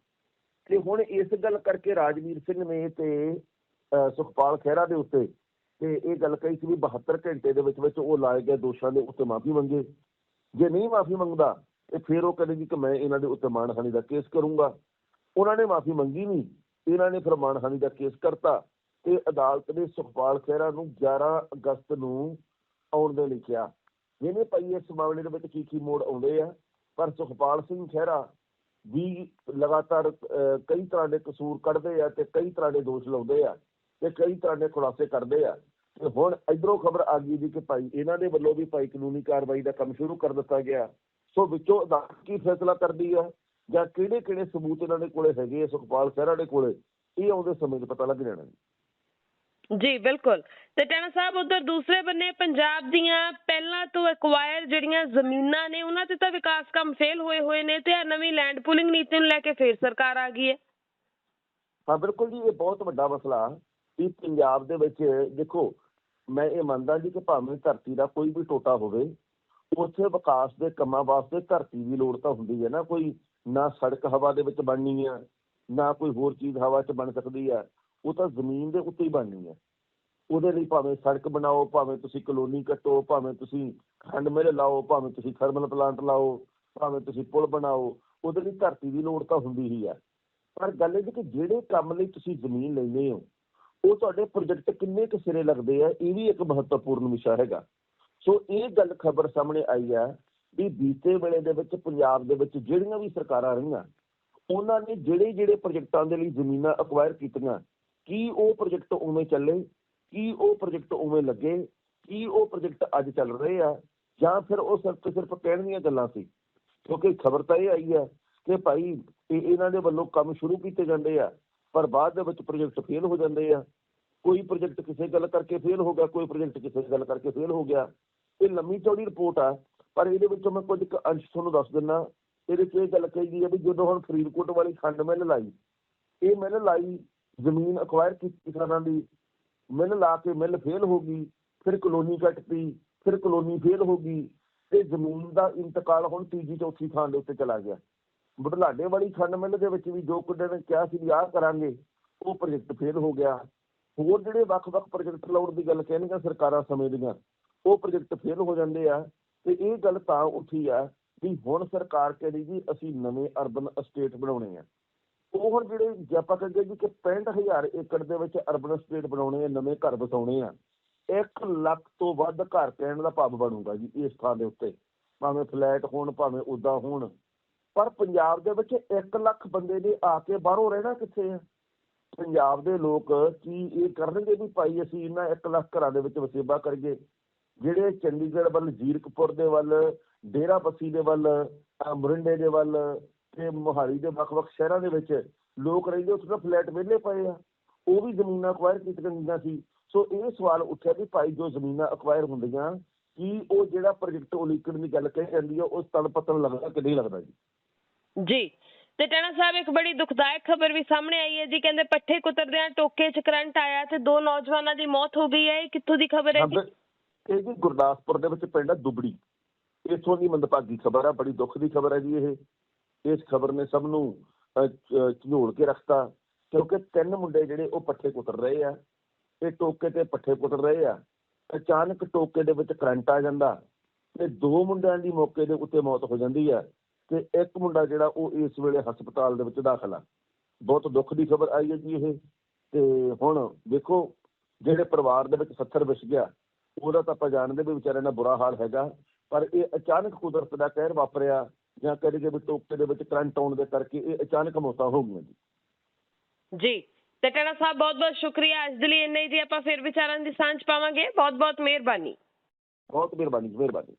ਤੇ ਹੁਣ ਇਸ ਗੱਲ ਕਰਕੇ ਰਾਜਵੀਰ ਸਿੰਘ ਨੇ ਤੇ ਸੁਖਪਾਲ ਖਹਿਰਾ ਦੇ ਉੱਤੇ ਤੇ ਇਹ ਗੱਲ ਕਹੀ ਸੀ ਵੀ 72 ਘੰਟੇ ਦੇ ਵਿੱਚ ਵਿੱਚ ਉਹ ਲਾਏ ਗਏ ਦੋਸ਼ਾਂ ਦੇ ਉੱਤੇ ਮਾਫੀ ਮੰਗੇ। ਜੇ ਨਹੀਂ ਮਾਫੀ ਮੰਗਦਾ ਤੇ ਫਿਰ ਉਹ ਕਹਿੰਦੇ ਜੀ ਕਿ ਮੈਂ ਇਹਨਾਂ ਦੇ ਉੱਤੇ ਮਾਨਹਾਨੀ ਦਾ ਕੇਸ ਕਰੂੰਗਾ। ਉਹਨਾਂ ਨੇ ਮਾਫੀ ਮੰਗੀ ਨਹੀਂ। ਇਹਨਾਂ ਨੇ ਫਿਰ ਮਾਨਹਾਨੀ ਦਾ ਕੇਸ ਕਰਤਾ ਤੇ ਅਦਾਲਤ ਨੇ ਸੁਖਪਾਲ ਖਹਿਰਾ ਨੂੰ 11 ਅਗਸਤ ਨੂੰ ਆਉਣ ਦੇ ਲਈ ਕਿਹਾ। ਜਿਹਨੇ ਭਾਈ ਇਸ ਮਾਮਲੇ ਦੇ ਵਿੱਚ ਕੀ ਕੀ ਮੋੜ ਆਉਂਦੇ ਆ? ਪਰ ਸੁਖਪਾਲ ਸਿੰਘ ਖਹਿਰਾ ਵੀ ਲਗਾਤਾਰ ਅਹ, ਕਈ ਤਰ੍ਹਾਂ ਦੇ ਕਸੂਰ ਕੱਢਦੇ ਆ ਤੇ ਕਈ ਤਰ੍ਹਾਂ ਦੇ ਦੋਸ਼ ਲਾਉਂਦੇ ਆ ਤੇ ਕਈ ਤਰ੍ਹਾਂ ਦੇ ਖੁਲਾਸੇ ਕਰਦੇ ਆ। ਤੇ ਹੁਣ ਇਧਰੋਂ ਖਬਰ ਆ ਗਈ ਜੀ ਕਿ ਭਾਈ ਇਹਨਾਂ ਦੇ ਵੱਲੋਂ ਵੀ ਭਾਈ ਕਾਨੂੰਨੀ ਕਾਰਵਾਈ ਦਾ ਕੰਮ ਸ਼ੁਰੂ ਕਰ ਦਿੱਤਾ ਗਿਆ। ਸੋ ਵਿੱਚੋਂ ਅਦਾਲਤ ਕੀ ਫੈਸਲਾ ਕਰਦੀ ਆ ਜਾਂ ਕਿਹੜੇ ਕਿਹੜੇ ਸਬੂਤ ਇਹਨਾਂ ਦੇ ਕੋਲੇ ਹੈਗੇ ਆ ਸੁਖਪਾਲ ਖਹਿਰਾ ਦੇ ਕੋਲੇ ਇਹ ਆਉਂਦੇ ਸਮੇਂ 'ਚ ਪਤਾ ਲੱਗ ਜਾਣਾ ਜੀ। ਜੀ ਬਿਲਕੁਲ। ਤੇ ਟੈਣਾ ਸਾਹਿਬ ਉਧਰ ਦੂਸਰੇ ਬੰਨੇ ਪੰਜਾਬ ਦੀਆਂ ਪਹਿਲਾਂ ਤੋਂ ਐਕਵਾਇਰ ਜਿਹੜੀਆਂ ਜ਼ਮੀਨਾਂ ਨੇ ਉਹਨਾਂ ਤੇ ਤਾਂ ਵਿਕਾਸ ਕੰਮ ਫੇਲ ਹੋਏ ਹੋਏ ਨੇ ਤੇ ਆਹ ਨਵੀਂ ਲੈਂਡ ਪੂਲਿੰਗ ਨੀਤੀ ਨੂੰ ਲੈ ਕੇ ਫੇਰ ਸਰਕਾਰ ਆ ਗਈ ਹੈ। ਹਾਂ ਬਿਲਕੁਲ ਜੀ ਇਹ ਬਹੁਤ ਵੱਡਾ ਮਸਲਾ ਕਿ ਪੰਜਾਬ ਦੇ ਵਿੱਚ ਦੇਖੋ ਮੈਂ ਇਹ ਮੰਨਦਾ ਜੀ ਕਿ ਭਾਵੇਂ ਧਰਤੀ ਦਾ ਕੋਈ ਵੀ ਟੋਟਾ ਹੋਵੇ, ਉੱਥੇ ਵਿਕਾਸ ਦੇ ਕੰਮਾਂ ਵਾਸਤੇ ਧਰਤੀ ਦੀ ਲੋੜ ਤਾਂ ਹੁੰਦੀ ਹੈ ਨਾ, ਕੋਈ ਨਾ ਸੜਕ ਹਵਾ ਦੇ ਵਿੱਚ ਬਣਨੀ ਆ, ਨਾ ਕੋਈ ਹੋਰ ਚੀਜ਼ ਹਵਾ 'ਚ ਬਣ ਸਕਦੀ ਆ, ਉਹ ਤਾਂ ਜ਼ਮੀਨ ਦੇ ਉੱਤੇ ਹੀ ਬਣਨੀ ਹੈ ਉਹਦੇ ਲਈ ਭਾਵੇਂ ਸੜਕ ਬਣਾਓ, ਭਾਵੇਂ ਤੁਸੀਂ ਕਲੋਨੀ ਕੱਟੋ, ਭਾਵੇਂ ਤੁਸੀਂ ਖੰਡ ਮਿਲ ਲਾਓ, ਭਾਵੇਂ ਤੁਸੀਂ ਥਰਮਲ ਪਲਾਂਟ ਲਾਓ, ਭਾਵੇਂ ਤੁਸੀਂ ਪੁਲ ਬਣਾਓ, ਉਹਦੇ ਲਈ ਧਰਤੀ ਦੀ ਲੋੜ ਤਾਂ ਹੁੰਦੀ ਹੀ ਆ। ਪਰ ਗੱਲ ਇਹ ਜੀ ਕਿ ਜਿਹੜੇ ਕੰਮ ਲਈ ਤੁਸੀਂ ਜ਼ਮੀਨ ਲੈਂਦੇ ਹੋ ਉਹ ਤੁਹਾਡੇ ਪ੍ਰੋਜੈਕਟ ਕਿੰਨੇ ਕੁ ਸਿਰੇ ਲੱਗਦੇ ਆ, ਇਹ ਵੀ ਇੱਕ ਮਹੱਤਵਪੂਰਨ ਵਿਸ਼ਾ ਹੈਗਾ। ਸੋ ਇਹ ਗੱਲ ਖਬਰ ਸਾਹਮਣੇ ਆਈ ਆ ਵੀ ਬੀਤੇ ਵੇਲੇ ਦੇ ਵਿੱਚ ਪੰਜਾਬ ਦੇ ਵਿੱਚ ਜਿਹੜੀਆਂ ਵੀ ਸਰਕਾਰਾਂ ਰਹੀਆਂ, ਉਹਨਾਂ ਨੇ ਜਿਹੜੇ ਜਿਹੜੇ ਪ੍ਰੋਜੈਕਟਾਂ ਦੇ ਲਈ ਜ਼ਮੀਨਾਂ ਅਕਵਾਇਰ ਕੀਤੀਆਂ, ਕੀ ਉਹ ਪ੍ਰੋਜੈਕਟ ਉਵੇਂ ਚੱਲੇ, ਕੀ ਉਹ ਪ੍ਰੋਜੈਕਟ ਉਵੇਂ ਲੱਗੇ, ਕੀ ਉਹ ਪ੍ਰੋਜੈਕਟ ਅੱਜ ਚੱਲ ਰਹੇ ਆ, ਜਾਂ ਫਿਰ ਉਹ ਸਿਰਫ ਤੇ ਸਿਰਫ ਕਹਿਣ ਦੀਆਂ ਗੱਲਾਂ ਸੀ। ਕਿਉਂਕਿ ਖਬਰ ਤਾਂ ਇਹ ਆਈ ਹੈ ਕਿ ਭਾਈ ਇਹ ਇਹਨਾਂ ਦੇ ਵੱਲੋਂ ਕੰਮ ਸ਼ੁਰੂ ਕੀਤੇ ਜਾਂਦੇ ਆ ਪਰ ਬਾਅਦ ਦੇ ਵਿੱਚ ਪ੍ਰੋਜੈਕਟ ਫੇਲ ਹੋ ਜਾਂਦੇ ਆ। ਕੋਈ ਪ੍ਰੋਜੈਕਟ ਕਿਸੇ ਗੱਲ ਕਰਕੇ ਫੇਲ ਹੋ ਗਿਆ, ਕੋਈ ਪ੍ਰੋਜੈਕਟ ਕਿਸੇ ਗੱਲ ਕਰਕੇ ਫੇਲ ਹੋ ਗਿਆ। ਇਹ ਲੰਮੀ ਚੌੜੀ ਰਿਪੋਰਟ ਆ, ਪਰ ਇਹਦੇ ਵਿੱਚੋਂ ਮੈਂ ਕੁਝ ਕੁ ਅੰਸ਼ ਤੁਹਾਨੂੰ ਦੱਸ ਦਿੰਦਾ ਇਹਦੇ 'ਚ ਇਹ ਗੱਲ ਕਹੀ ਗਈ ਹੈ ਵੀ ਜਦੋਂ ਹੁਣ ਫਰੀਦਕੋਟ ਵਾਲੀ ਖੰਡ ਮਿੱਲ ਲਾਈ, ਇਹ ਮਿੱਲ ਲਾਈ, ਜ਼ਮੀਨ ਅਕਵਾਇਰ ਕੀਤੀ ਕਿਸਾਨਾਂ ਦੀ, ਮਿੱਲ ਲਾ ਕੇ ਮਿੱਲ ਫੇਲ ਹੋ ਗਈ, ਫਿਰ ਕਲੋਨੀ ਕੱਟਤੀ ਫਿਰ ਕਲੋਨੀ ਫੇਲ ਹੋ ਗਈ, ਤੇ ਜ਼ਮੀਨ ਦਾ ਇੰਤਕਾਲ ਹੁਣ ਤੀਜੀ ਚੌਥੀ ਥਾਂ ਦੇ ਉੱਤੇ ਚਲਾ ਗਿਆ। ਬੁਢਲਾਡੇ ਵਾਲੀ ਖੰਡ ਮਿੱਲ ਦੇ ਵਿੱਚ ਵੀ ਜੋ ਕੁੱਡੇ ਨੇ ਕਿਹਾ ਸੀ ਵੀ ਆਹ ਕਰਾਂਗੇ, ਉਹ ਪ੍ਰੋਜੈਕਟ ਫੇਲ ਹੋ ਗਿਆ। ਹੋਰ ਜਿਹੜੇ ਵੱਖ-ਵੱਖ ਪ੍ਰੋਜੈਕਟ ਲਾਉਣ ਦੀ ਗੱਲ ਕਹਿੰਦੀਆਂ ਸਰਕਾਰਾਂ ਸਮੇਂ ਦੀਆਂ, ਉਹ ਪ੍ਰੋਜੈਕਟ ਫੇਲ ਹੋ ਜਾਂਦੇ ਆ। ਤੇ ਇਹ ਗੱਲ ਤਾਂ ਉੱਠੀ ਆ ਵੀ ਹੁਣ ਸਰਕਾਰ ਕਹਿੰਦੀ ਜੀ, ਅਸੀਂ ਨਵੇਂ ਅਰਬਨ ਅਸਟੇਟ ਬਣਾਉਣੇ ਆ। ਉਹ ਹੁਣ ਜਿਹੜੇ ਜੇ ਆਪਾਂ ਕਹਿੰਦੇ ਜੀ ਕਿ 65000 ਏਕੜ ਦੇ ਵਿੱਚ ਅਰਬਨ ਅਸਟੇਟ ਬਣਾਉਣੇ ਆ, ਨਵੇਂ ਘਰ ਵਸਾਉਣੇ ਆ 1 ਲੱਖ ਤੋਂ ਵੱਧ ਘਰ ਕਹਿਣ ਦਾ ਭਾਵ ਬਣੂਗਾ ਜੀ ਇਸ ਥਾਂ ਦੇ ਉੱਤੇ। ਭਾਵੇਂ ਫਲੈਟ ਹੋਣ, ਭਾਵੇਂ ਉਦਾਂ ਹੋਣ। ਪਰ ਪੰਜਾਬ ਦੇ ਵਿੱਚ 1 ਲੱਖ ਬੰਦੇ ਨੇ ਆ ਕੇ ਬਾਹਰੋਂ ਰਹਿਣਾ ਕਿੱਥੇ ਆ? ਪੰਜਾਬ ਦੇ ਲੋਕ ਕੀ ਇਹ ਕਰਨਗੇ ਵੀ ਭਾਈ ਅਸੀਂ ਇਹਨਾਂ 1 ਲੱਖ ਘਰਾਂ ਦੇ ਵਿੱਚ ਵਸੇਬਾ ਕਰੀਏ? ਜਿਹੜੇ ਚੰਡੀਗੜ੍ਹ ਵੱਲ, ਜੀਰਕਪੁਰ ਦੇ ਵੱਲ ਡੇਰਾ ਬੱਸੀ ਦੇ ਵੱਲ, ਅਹ ਮੋਰਿੰਡੇ ਦੇ ਵੱਲ ਤੇ ਮੋਹਾਲੀ ਦੇ ਵੱਖ-ਵੱਖ ਸ਼ਹਿਰਾਂ ਦੇ ਵਿੱਚ ਲੋਕ ਰਹਿੰਦੇ, ਉੱਥੇ ਤਾਂ ਫਲੈਟ ਵਿਹਲੇ ਪਏ ਆ। ਉਹ ਵੀ ਜ਼ਮੀਨਾਂ ਅਕਵਾਇਰ ਕੀਤੀਆਂ ਗਈਆਂ ਸੀ। ਸੋ ਇਹ ਸਵਾਲ ਉੱਠਿਆ ਵੀ ਭਾਈ ਜੋ ਜ਼ਮੀਨਾਂ ਅਕਵਾਇਰ ਹੁੰਦੀਆਂ, ਕੀ ਉਹ ਜਿਹੜਾ ਪ੍ਰੋਜੈਕਟ ਉਲੀਕਣ ਦੀ ਗੱਲ ਕਹੀ ਜਾਂਦੀ ਹੈ ਉਹ ਤਲ ਪਤਨ ਲੱਗਦਾ ਕਿ ਨਹੀਂ ਲੱਗਦਾ ਜੀ? ਜੀ। ਤੇ ਟਣਾ ਸਾਹਿਬ, ਇੱਕ ਬੜੀ ਦੁਖਦਾਇਕ ਖਬਰ ਵੀ ਸਾਹਮਣੇ ਆਈ ਹੈ ਜੀ। ਕਹਿੰਦੇ ਪੱਠੇ ਕੁਤਰਦਿਆਂ ਟੋਕੇ 'ਚ ਕਰੰਟ ਆਇਆ ਤੇ ਦੋ ਨੌਜਵਾਨਾਂ ਦੀ ਮੌਤ ਹੋ ਗਈ ਹੈ। ਇਹ ਕਿੱਥੋਂ ਦੀ ਖਬਰ ਹੈ ਜੀ? ਇਹ ਜੀ ਗੁਰਦਾਸਪੁਰ ਦੇ ਵਿੱਚ ਪਿੰਡ ਆ ਦੁਬੜੀ। ਇੱਥੋਂ ਦੀ ਮੰਦਭਾਗੀ ਖਬਰ ਆ, ਬੜੀ ਦੁੱਖ ਦੀ ਖਬਰ ਹੈ ਜੀ ਇਹ। ਇਸ ਖਬਰ ਨੇ ਸਭ ਨੂੰ ਝੋਲ ਕੇ ਰੱਖਤਾ। ਕਿਉਂਕਿ ਤਿੰਨ ਮੁੰਡੇ ਜਿਹੜੇ ਉਹ ਪੱਠੇ ਕੁਤਰ ਰਹੇ ਆ। ਇਹ ਟੋਕੇ ਤੇ ਪੱਠੇ ਕੁਤਰ ਰਹੇ ਆ। ਅਚਾਨਕ ਟੋਕੇ ਦੇ ਵਿੱਚ ਕਰੰਟ ਆ ਜਾਂਦਾ ਤੇ ਦੋ ਮੁੰਡਿਆਂ ਦੀ ਮੌਕੇ ਦੇ ਉੱਤੇ ਮੌਤ ਹੋ ਜਾਂਦੀ ਆ। ਤੇ ਇੱਕ ਮੁੰਡਾ ਜਿਹੜਾ ਉਹ ਇਸ ਵੇਲੇ ਹਸਪਤਾਲ ਦੇ ਵਿੱਚ ਦਾਖਲ ਆ। ਬਹੁਤ ਦੁੱਖ ਦੀ ਖਬਰ ਆਈ ਹੈ ਜੀ ਇਹ। ਤੇ ਹੁਣ ਦੇਖੋ ਜਿਹੜੇ ਪਰਿਵਾਰ ਦੇ ਵਿੱਚ ਸੱਥਰ ਵਿਛ ਗਿਆ ਉਹਦਾ ਤਾਂ ਆਪਾਂ ਜਾਣਦੇ ਵੀ ਵਿਚਾਰਿਆਂ ਦਾ ਬੁਰਾ ਹਾਲ ਹੈਗਾ। ਪਰ ਇਹ ਅਚਾਨਕ ਕੁਦਰਤ ਦਾ ਕਹਿਰ ਵਾਪਰਿਆ ਜਾਂ ਲਈਏ ਵੀ ਟੋਕੇ ਦੇ ਵਿੱਚ ਕਰੰਟ ਆਉਣ ਦੇ ਕਰਕੇ ਇਹ ਅਚਾਨਕ ਮੌਤਾਂ ਹੋ ਗਈਆਂ ਜੀ। ਜੀ ਤੇ ਟਣਾ ਸਾਹਿਬ ਬਹੁਤ ਬਹੁਤ ਸ਼ੁਕਰੀਆ। ਅੱਜ ਦੇ ਲਈ ਇੰਨਾ ਹੀ ਜੀ ਆਪਾਂ ਫਿਰ ਵਿਚਾਰਾਂ ਦੀ ਸਾਂਝ ਪਾਵਾਂਗੇ। ਬਹੁਤ ਬਹੁਤ ਮਿਹਰਬਾਨੀ। ਬਹੁਤ ਮਿਹਰਬਾਨੀ ਮਿਹਰਬਾਨੀ।